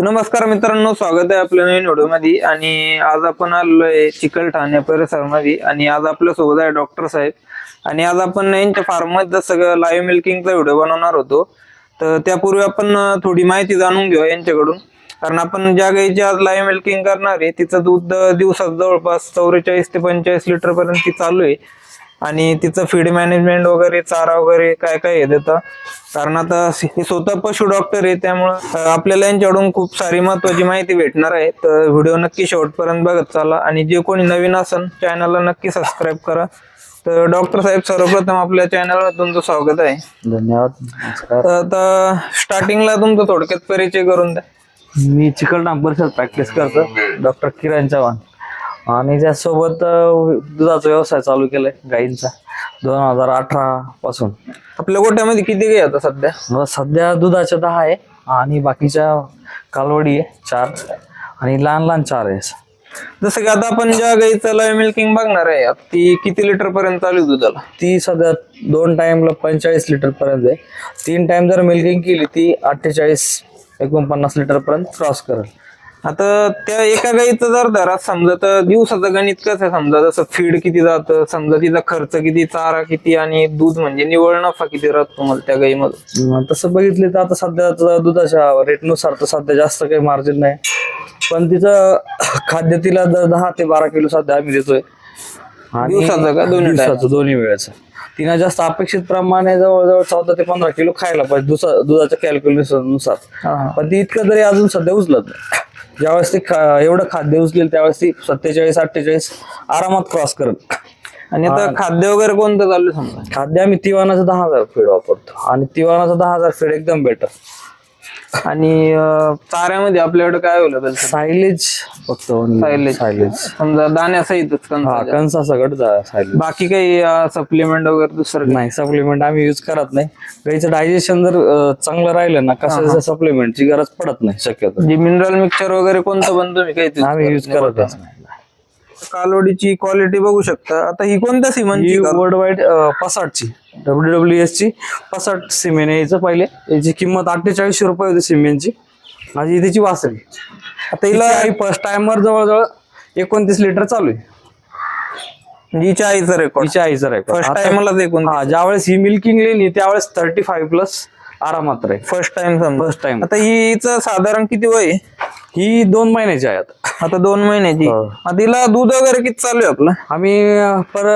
नमस्कार मित्रांनो स्वागत आहे आपल्या नवीन व्हिडिओमध्ये. आणि आज आपण आलोय चिकलठाणे परिसरमध्ये. आणि आज आपल्यासोबत आहे डॉक्टर साहेब. आणि आज आपण यांच्या फार्ममध्ये सगळं लाईव्ह मिल्किंगचा व्हिडिओ बनवणार होतो. तर त्यापूर्वी आपण थोडी माहिती जाणून घेऊया यांच्याकडून. कारण आपण ज्या गाईची आज लाईव्ह मिल्किंग करणार आहे तिचं दूध दिवसात जवळपास चौवेचाळीस ते पंचेचाळीस लिटर पर्यंत ती चालू आहे. आणि तिचं फीड मॅनेजमेंट वगैरे चारा वगैरे काय काय आहे देतं. कारण आता हे स्वतः पशु डॉक्टर आहे त्यामुळं आपल्याला यांच्याकडून खूप सारी महत्वाची माहिती भेटणार आहे. तर व्हिडिओ नक्की शेवटपर्यंत बघत चाला. आणि जे कोणी नवीन असन चॅनलला नक्की सबस्क्राईब करा. तर डॉक्टर साहेब सर्वप्रथम आपल्या चॅनलवर तुमचं स्वागत आहे. धन्यवाद. तर आता स्टार्टिंगला तुमचं थोडक्यात परिचय करून द्या. मी चिकलठाण परिसर प्रॅक्टिस करतो डॉक्टर किरण चव्हाण. आणि त्यासोबत दुधाचा व्यवसाय चालू केलाय गाईंचा. दोन हजार अठरा पासून. आपल्या गोट्यामध्ये किती गाई आता सध्या? सध्या दुधाच्या दहा आहे आणि बाकीच्या कालवडी आहे चार आणि लहान लहान चार आहे जसं की आता आपण ज्या गाईचं लाईव्ह मिल्किंग बघणार आहे ती किती लिटर पर्यंत चालू आहे दुधाला? ती सध्या दोन टाइमला पंचेचाळीस लिटर पर्यंत आहे. तीन टाइम जर मिल्किंग केली ती अठ्ठेचाळीस एकोणपन्नास लिटर पर्यंत क्रॉस करेल. आता त्या एका गाईचं जर धरात समजा तर दिवसाचं गणित कसं आहे समजा? जसं फीड किती जातं समजा तिचा खर्च किती चारा किती आणि दूध म्हणजे निवळ नफा किती राहतो तुम्हाला त्या गाईमध्ये अं, तसं बघितलं तर आता सध्या तर दुधाच्या रेटनुसार तर सध्या जास्त काही मार्जिन नाही. पण तिचं खाद्य तिला द- दहा ते बारा किलो सध्या आम्ही देतोय. दिवसाचं का? दोन्ही दिवसाचं दोन्ही वेळेचं. तिनं जास्त अपेक्षित प्रमाणे जवळजवळ चौदा ते पंधरा किलो खायला पाहिजे दुसरा दुधाच्या कॅल्क्युलेशननुसार. पण ती इतकं तरी अजून सध्या उचलत नाही. ज्यावेळेस ती एवढं खाद्य उचलेल त्यावेळेस ती सत्तेचाळीस अठ्ठेचाळीस आरामात क्रॉस करत. आणि आता खाद्य वगैरे कोणतं चालू समजा? खाद्य आम्ही तिवानाचं दहा हजार फीड वापरतो. आणि तिवानाचं दहा हजार फीड एकदम बेटर आणि अं, चाऱ्यामध्ये आपल्याकडे काय अवेलेबल सायलेज. फक्त Silage. सायलेज. समजा दाण्यासहितच हा कणसाच्या. कणसा सगळं सायलेज. बाकी काही सप्लिमेंट वगैरे दुसरं? नाही सप्लिमेंट आम्ही युज करत नाही. गाईचं डायजेशन जर अं, चांगलं राहिलं ना कसं सप्लिमेंटची गरज पडत नाही शक्यतो. म्हणजे मिनरल मिक्सचर वगैरे कोणतं पण तुम्ही काही आम्ही युज करतच नाही. कालवडीची क्वालिटी बघू शकता. आता ही कोणत्या ही सिमनची वर्ल्ड वाईड पसाटची. डब्ल्यू डब्ल्यू एस ची पसाट सिमेंट आहे. याचं पहिले याची किंमत अठ्ठेचाळीसशे रुपये होती सिमेंटची माझी तिची वासरी. आता हिला फर्स्ट टाइमवर जवळजवळ एकोणतीस लिटर चालू आहे. हिच्या आईचं रेकॉर्ड तिच्या आईचं रेकॉर्ड फर्स्ट टाइमलाच एकूण हा ज्यावेळेस ही मिल्किंग लेली त्यावेळेस थर्टी फाईव्ह प्लस आरामात राहील. फर्स्ट टाइम समजा. फर्स्ट टाइम आता हिचं साधारण किती वय? ही दोन महिन्याची आहे आता. आता दोन महिन्याची. हो. तिला दूध वगैरे किती चालू आहे आपलं? आम्ही पर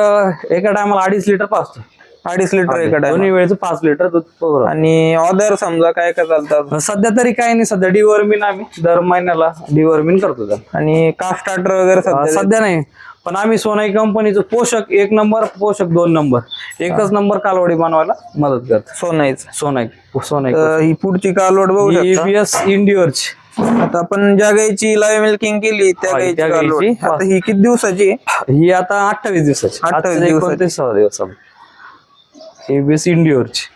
एका टायमाला अडीच लिटर पाचतो. अडीच लिटर एका दोन्ही वेळेचं पाच लिटर दूध पुरवतो. आणि ऑदर समजा काय काय चालतात सध्या तरी काही नाही सध्या डिवॉर्मिन आम्ही दर महिन्याला डिवॉर्मिन करतो त्याला. आणि काफ स्टार्टर वगैरे अं, सध्या सध्या नाही पण आम्ही सोनाई कंपनीचं पोषक एक नंबर पोषक दोन नंबर एकच नंबर कालवडी बनवायला मदत करतो सोनाईच सोनाई सोनाई तर ही पुढची कालवड बघू शकता इंडिओरची आता आपण ज्या गाईची लाईव्ह मिल्किंग केली त्या हा, गाईची त्या कालवड गाईची. आता ही किती दिवसाची आहे? ही आता अठ्ठावीस दिवसाची 28 अठ्ठावीस दिवसाची. एकोणतीस दिवस एबीएस इंडिओरची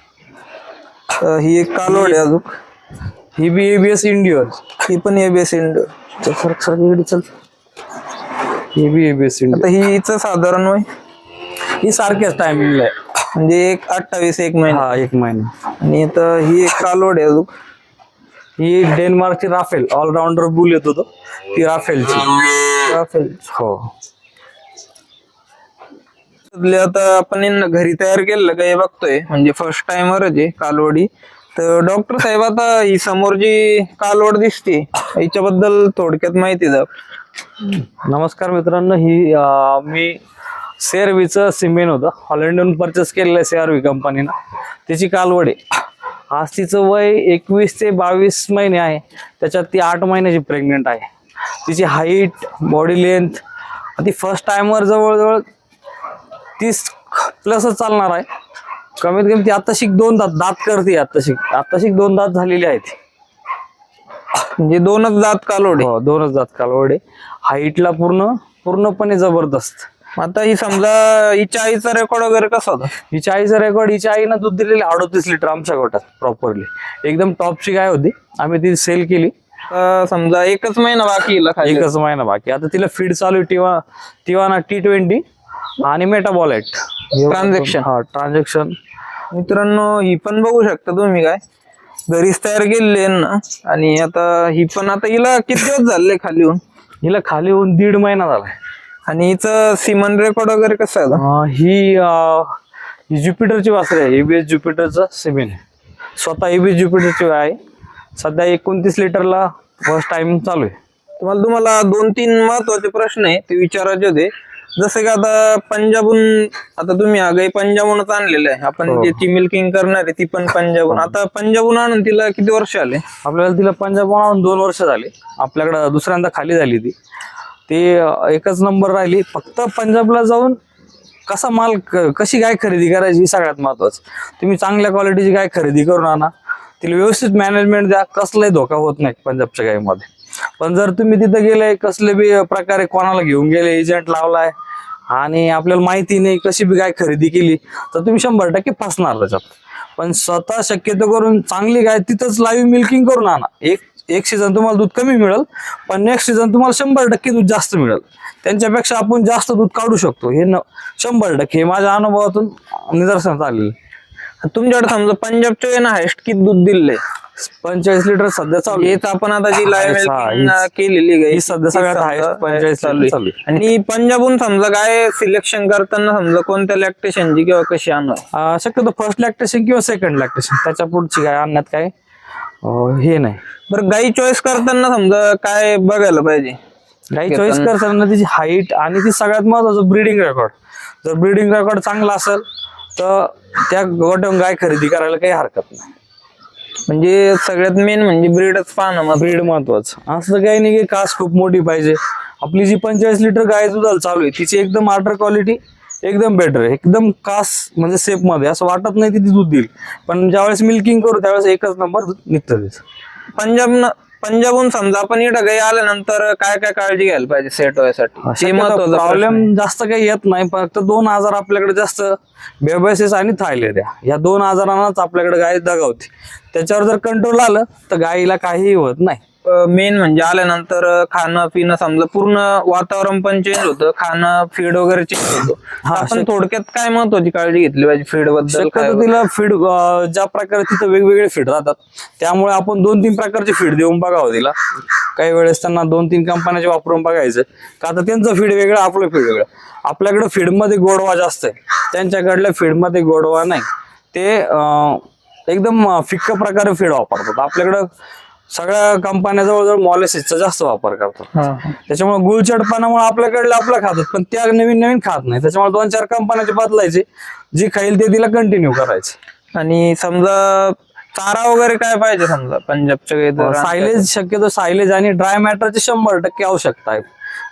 तर ही एक कालवड आहे अजून. ही बी एबीएस इंडिओर ही पण एबीएस इंड सरक सरक इकडे चल. ही बी एबीएस इंडिओर हिचं साधारण वय ही सारख्याच टायमिंगला आहे. म्हणजे एक अठ्ठावीस एक महिना. हा एक महिना. आणि आता ही एक कालवड आहे अजून. ही डेन्मार्कची राफेल ऑलराऊंडर बुल येत होतो. ती राफेलची. राफेल हो. आता आपण यांना घरी तयार केलेलं हे बघतोय. म्हणजे फर्स्ट टाइमवरच आहे कालवडी. तर डॉक्टर साहेब आता ही समोर जी कालवड दिसते हिच्याबद्दल थोडक्यात माहिती द्या. नमस्कार मित्रांनो ही अं, मी सेअरवीचं सिमेंट होतं. हॉलंडहून परचेस केलेलं आहे सेअरवी कंपनीनं त्याची कालवड आहे. आज तिचं वय एकवीस ते बावीस महिने आहे. त्याच्यात ती आठ महिन्याची प्रेग्नेंट आहे. तिची हाईट बॉडी लेंथ ती फर्स्ट टाइमवर जवळजवळ तीस प्लसच चालणार आहे. कमीत कमी ती आत्ताशिक दोन दात दात करते आत्ताशिक आत्ताशिक दोन दात झालेली आहेत. म्हणजे दोनच दात कालवड आहे हो दोनच दात कालवडे हाईटला पूर्ण पूर्णपणे जबरदस्त. आता ही समजा हिच्या आईचा रेकॉर्ड वगैरे कसा होता? हिच्या आईचं रेकॉर्ड हिच्या आईनं दूध दिलेले अडोतीस लिटर आमच्या गोटात प्रॉपरली एकदम टॉपची गाय होती. आम्ही ती सेल केली. समजा एकच महिना बाकी. एकच महिना बाकी. आता तिला फीड चालू आहे टिवा टिवाना टी ट्वेंटी आणि मेटाबॉलाइट Transaction. हा ट्रान्झॅक्शन मित्रांनो ही पण बघू शकता तुम्ही काय. घरीच तयार केलेली आहे ना. आणि आता ही पण आता हिला किती दिवस झाले खाली येऊन? हिला खाली होऊन दीड महिना झालाय. आणि हिचं सिमन रेकॉर्ड वगैरे कसं आहे आता? अं, ही अं, ही ज्युपिटरची वासरे आहे. एबीएस ज्युपिटरचं सिमेंट आहे. स्वतः एबीएस ज्युपिटरची आहे. सध्या एकोणतीस लिटरला फर्स्ट टाइम चालू आहे. तुम्हाला तुम्हाला दोन तीन महत्त्वाचे प्रश्न आहे ते विचारायचे होते. जसं की आता पंजाबहून आता तुम्ही हा गाई पंजाबहूनच आणलेलं आहे. आपण हो. ज्याची मिल्किंग करणार आहे ती पण पंजाबहून. आता पंजाबहून आणून तिला किती वर्ष आले आपल्याला तिला पंजाब आणून दोन वर्ष झाली. आपल्याकडं दुसऱ्यांदा खाली झाली ती. ती एकच नंबर राहिली. फक्त पंजाबला जाऊन कसा माल कशी गाय खरेदी करायची ही सगळ्यात महत्वाचं. तुम्ही चांगल्या क्वालिटीची गाय खरेदी करून आणा. तिला व्यवस्थित मॅनेजमेंट द्या. कसलाही धोका होत नाही पंजाबच्या गायीमध्ये पण जर तुम्ही तिथं गेले कसले बी प्रकारे कोणाला घेऊन गेले एजंट लावलाय आणि आपल्याला माहिती नाही कशी बी गाय खरेदी केली तर तुम्ही शंभर टक्के फसणार त्याच्यात. पण स्वतः शक्यतो करून चांगली गाय तिथंच लाईव्ह मिल्किंग करून आणा. एक एक सीझन तुम्हाला दूध कमी मिळेल पण नेक्स्ट सीझन तुम्हाला शंभर टक्के दूध जास्त मिळेल. त्यांच्यापेक्षा आपण जास्त दूध काढू शकतो. हे न शंभर टक्के हे माझ्या अनुभवातून निदर्शनात आलेलं तुमच्याकडे समजा पंजाबच्या ना हायस्ट किती दूध दिले पंचेचाळीस लिटर सध्या चालू आहे. हेच आपण आता जी लाईव्ह हा, हीच- केलेली गाय ही सध्या सगळ्यात highest 45 चालू आहे. चालू आहे. आणि पंजाबहून समजा गाय सिलेक्शन करताना समजा कोणत्या लॅक्टेशनची किंवा कशी आणणार? अं, शक्यतो फर्स्ट लॅक्टेशन किंवा सेकंड लॅक्टेशन त्याच्या पुढची गाय आणण्यात काय? अं, हे नाही. बरं गाई चॉईस करताना समजा काय बघायला पाहिजे? गाई चॉईस करताना. तिची हाईट आणि ती सगळ्यात महत्वाचं ब्रीडिंग रेकॉर्ड जर ब्रीडिंग रेकॉर्ड चांगला असेल तर त्या गोट्याहून गाय खरेदी करायला काही हरकत नाही. म्हणजे सगळ्यात मेन म्हणजे ब्रीडच पाहणं ब्रीड महत्वाचं. असं काही नाही की कास खूप मोठी पाहिजे. आपली जी पंचेचाळीस लिटर गाय दुधाला चालू आहे तिची एकदम आर्डर क्वालिटी एकदम बेटर आहे. एकदम कास म्हणजे सेफमध्ये. असं वाटत नाही की ती दूध देईल. पण ज्यावेळेस मिल्किंग करू त्यावेळेस एकच नंबर दूध निघतं पंजाब पंजाबहून समजा आपण इकडे गाई आल्यानंतर काय काय काळजी घ्यायला पाहिजे सेट व्हायसाठी प्रॉब्लेम जास्त काही येत नाही फक्त दोन आजार आपल्याकडे जास्त बेबॅसिस आणि थायलेरिया या दोन आजारांनाच आपल्याकडे गाय दगावते. त्याच्यावर जर कंट्रोल आलं तर गायीला काहीही होत नाही. मेन म्हणजे आल्यानंतर खाणं पिणं समजा पूर्ण वातावरण पण चेंज होतं. खाणं फीड वगैरे चेंज होतं. हा, आपण थोडक्यात काय महत्वाची काळजी घेतली पाहिजे फीडबद्दल? तिला फीड ज्या प्रकारे तिथं वेगवेगळे फीड राहतात त्यामुळे आपण दोन तीन प्रकारचे फीड देऊन बघावं तिला. काही वेळेस त्यांना दोन तीन कंपन्याचे वापरून बघायचं. का तर त्यांचं फीड वेगळं आपलं फीड वेगळं. आपल्याकडे फीडमध्ये गोडवा जास्त आहे. त्यांच्याकडल्या फीडमध्ये गोडवा नाही. ते एकदम फिक्क प्रकारे फीड वापरतात. आपल्याकडं सगळ्या कंपन्या जवळजवळ मॉलिसिसचा जास्त वापर करतात. त्याच्यामुळे गुळचटपणामुळे आपल्याकडलं आपलं खातात पण त्या नवीन नवीन खात नाही. त्याच्यामुळे दोन चार कंपन्याचे बदलायचे जी खाईल ते तिला कंटिन्यू करायचे. आणि समजा चारा वगैरे काय पाहिजे समजा? पंजाबच्या सायलेज शक्यतो सायलेज आणि ड्राय मॅटरची शंभर टक्के आवश्यकता आहे.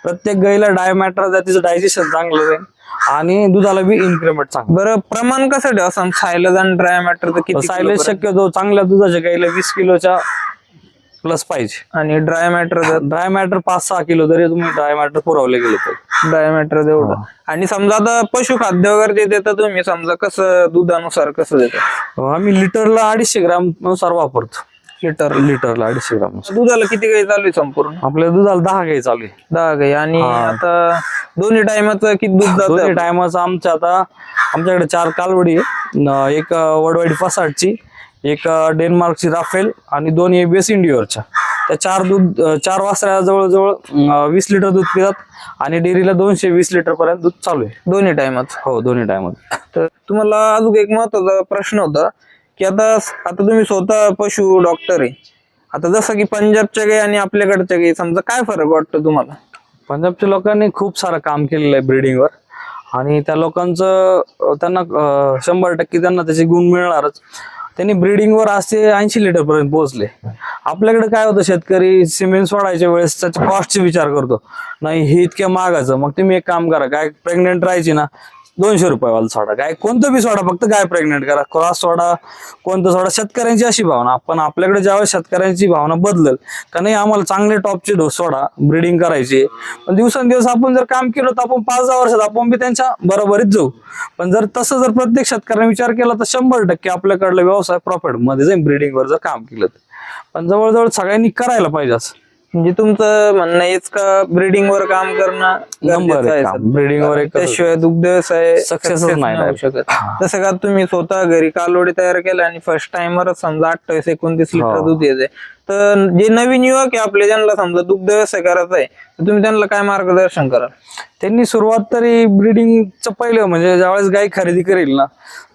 प्रत्येक गाईला ड्राय मॅटर तिचं डायजेशन चांगलं राहील आणि दुधाला बी इन्क्रीमेंट चांगलं बरं प्रमाण कसं ठेवा? सायलेज आणि ड्राय मॅटर सायलेज शक्यतो चांगल्या दुधाच्या गाईला वीस किलोच्या प्लस पाहिजे. आणि ड्राय मॅटर ड्राय मॅटर पाच सहा किलो तरी तुम्ही ड्राय मॅटर पुरवले गेले पाहिजे ड्राय मॅटर तेवढं आणि समजा आता पशुखाद्य वगैरे जे देता तुम्ही समजा कसं दुधानुसार कसं देता? आम्ही लिटरला अडीचशे ग्रामनुसार वापरतो. लिटर लिटरला अडीचशे ग्राम दुधाला किती गाई चालू आहे संपूर्ण? आपल्या दुधाला दहा गाई चालू आहे. दहा गाई. आणि आता दोन्ही टायमाचं किती दूध दोन्ही जातं टायमाचं आमच्या आता आमच्याकडे चार कालवडी आहे एक वडवाडी फसाडची एक डेन्मार्कची राफेल आणि दोन एबीएस इंडिओरच्या त्या चार दूध चार वासऱ्या जवळजवळ वीस लिटर दूध पितात आणि डेअरीला दोनशे वीस लिटर पर्यंत दूध चालू आहे. दोन्ही टायमाचं हो दोन्ही टायमात तर तुम्हाला अजून एक महत्त्वाचा प्रश्न होता की आता आता तुम्ही स्वतः पशु डॉक्टर आहे. आता जसं की पंजाबच्या गाई आणि आपल्याकडच्या गाई समजा काय फरक वाटतो तुम्हाला? पंजाबच्या लोकांनी खूप सारं काम केलेलं आहे ब्रिडिंगवर आणि त्या लोकांचं त्यांना शंभर टक्के त्यांना त्याचे गुण मिळणारच. त्यांनी ब्रिडिंगवर आज ते ऐंशी लिटरपर्यंत पोहोचले. आपल्याकडे काय होतं शेतकरी सिमेंट सोडायच्या वेळेस त्याच्या कॉस्टचा विचार करतो. नाही हे इतक्या महागाचं. मग तुम्ही एक काम करा काय प्रेग्नेंट राहायची ना दोनशे रुपयावाला सोडा. गाय कोणतं बी सोडा फक्त गाय प्रेग्नेंट करा. क्रॉस सोडा कोणतं सोडा शेतकऱ्यांची अशी भावना. पण आपल्याकडे ज्यावेळेस शेतकऱ्यांची भावना बदलल का नाही आम्हाला चांगले टॉपचे ढोस सोडा ब्रिडिंग करायची. पण दिवसेंदिवस आपण जर काम केलं तर आपण पाच दहा वर्षात आपण बी त्यांच्या बरोबरीत जाऊ. पण जर तसं जर प्रत्येक शेतकऱ्याने विचार केला तर शंभर टक्के आपल्याकडला व्यवसाय प्रॉफिटमध्ये जाईल ब्रिडिंगवर जर काम केलं तर. पण जवळजवळ सगळ्यांनी करायला पाहिजे असं. म्हणजे तुमचं म्हणणं हेच का ब्रीडिंग वर काम करणं गरजेचं आहे breeding वर एक त्याशिवाय दुग्ध व्यवसाय Success success नाही होऊ शकत. तसं का तुम्ही स्वतः घरी कालवडी तयार केल्या आणि फर्स्ट टाइमवरच समजा अठ्ठावीस एकोणतीस लिटर हो. दूध येते तर जे नवीन युवक आहे आपले ज्यांना समजा दुग्ध व्यवसाय करायचा आहे तर तुम्ही त्यांना काय मार्गदर्शन कराल? त्यांनी सुरुवात तरी ब्रिडिंगचं पहिलं म्हणजे ज्यावेळेस गाय खरेदी करेल ना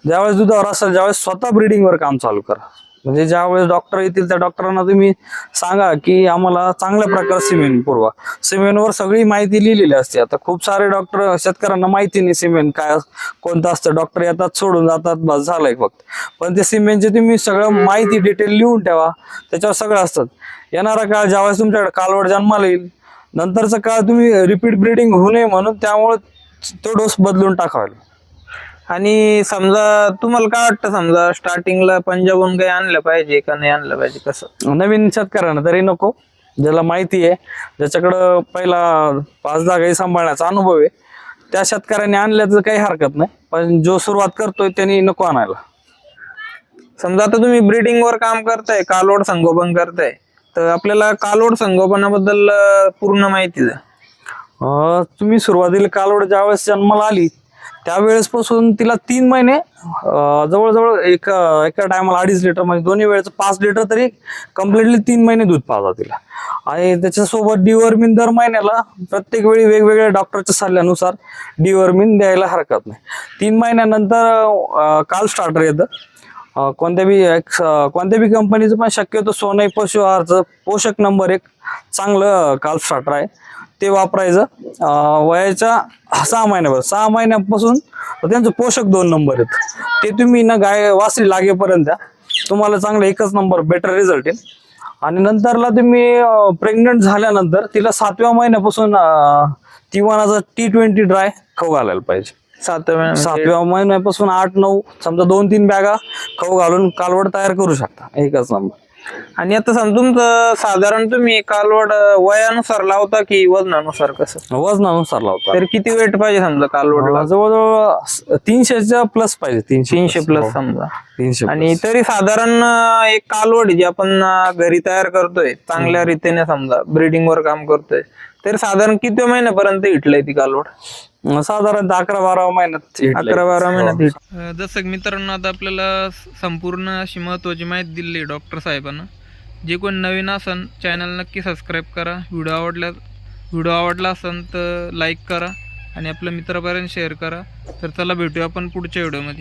ज्यावेळेस दुधावर असेल ज्यावेळेस स्वतः ब्रिडिंगवर काम चालू करा. म्हणजे ज्यावेळेस डॉक्टर येतील त्या डॉक्टरांना तुम्ही सांगा की आम्हाला चांगल्या प्रकारे सिमेंट पुरवा. सिमेंटवर सगळी माहिती लिहिलेली असते. आता खूप सारे डॉक्टर शेतकऱ्यांना माहिती नाही सिमेंट काय कोणतं असतं. डॉक्टर येतात सोडून जातात बस झालंय फक्त. पण ते सिमेंटचे तुम्ही सगळं माहिती डिटेल लिहून ठेवा. त्याच्यावर सगळं असतात येणारा काळ ज्यावेळेस तुमच्याकडे कालवड जन्माला येईल नंतरचा काळ तुम्ही रिपीट ब्रीडिंग होऊ नये म्हणून त्यामुळे तो डोस बदलून टाकावा आणि समजा तुम्हाला काय वाटतं समजा स्टार्टिंगला पंजाबहून काही आणलं पाहिजे का नाही आणलं पाहिजे कसं? नवीन शेतकऱ्यांना तरी नको. ज्याला माहिती आहे ज्याच्याकडं पहिला पाच दहा गाई सांभाळण्याचा अनुभव आहे त्या शेतकऱ्यांनी आणल्याचं काही हरकत नाही. पण जो सुरुवात करतोय त्यांनी नको आणायला. समजा आता तुम्ही ब्रीडिंग वर काम करताय कालवड संगोपन करताय तर आपल्याला कालवड संगोपनाबद्दल पूर्ण माहिती द्या. तुम्ही सुरुवातीला कालवड ज्यावेळेस जन्माला आली. त्यावेळेसपासून तिला तीन महिने जवळजवळ एक एका टायमाला अडीच लिटर म्हणजे दोन्ही वेळेचं पाच लिटर तरी कम्प्लिटली तीन महिने दूध पाजा तिला. आणि त्याच्यासोबत डिवर्मिन दर महिन्याला प्रत्येक वेळी वेगवेगळ्या डॉक्टरच्या सल्ल्यानुसार डिवर्मिन द्यायला हरकत नाही. तीन महिन्यानंतर काल स्टार्टर येतं. अं, कोणत्या बी कोणत्या बी कंपनीचं पण शक्यतो सोनई पशु आहारचं पोषक नंबर एक चांगलं काल स्टार्टर आहे. ते वापरायचं. वयाच्या सहा महिन्यावर. सहा महिन्यापासून त्यांचं पोषक दोन नंबर आहेत. ते तुम्ही ना गाय वासरी लागेपर्यंत. तुम्हाला चांगलं एकच नंबर बेटर रिझल्ट येईल. आणि नंतरला तुम्ही प्रेग्नंट झाल्यानंतर तिला सातव्या महिन्यापासून तिवानाचा टी ट्वेंटी ड्राय खाऊ घालायला पाहिजे. सातव्या. सातव्या महिन्यापासून आठ नऊ समजा दोन तीन बॅगा खाऊ घालून कालवड तयार करू शकता. एकच नंबर आणि आता समजा तुमचं साधारण तुम्ही कालवड वयानुसार लावता की वजनानुसार कसं? वजनानुसार लावता. तर किती वेट पाहिजे समजा कालवडला? अं, जवळजवळ तीनशेच्या प्लस पाहिजे तीनशे तीनशे प्लस समजा. तीनशे आणि तरी साधारण एक कालवड जी आपण घरी तयार करतोय चांगल्या रीतीने समजा ब्रीडिंग वर काम करतोय. तर साधारण किती महिन्यापर्यंत इटलंय ती कालवड. साधारणतः अकरा बारा महिन्यात. अकरा बारा हो. महिन्यात. जसं मित्रांनो आता आपल्याला संपूर्ण अशी महत्वाची माहिती दिली डॉक्टर साहेबांना. जे कोण नवीन असन चॅनल नक्की सबस्क्राईब करा. व्हिडिओ आवडल्या व्हिडिओ आवडला असेल तर लाईक करा आणि आपल्या मित्रापर्यंत शेअर करा. तर चला भेटूया आपण पुढच्या व्हिडिओमध्ये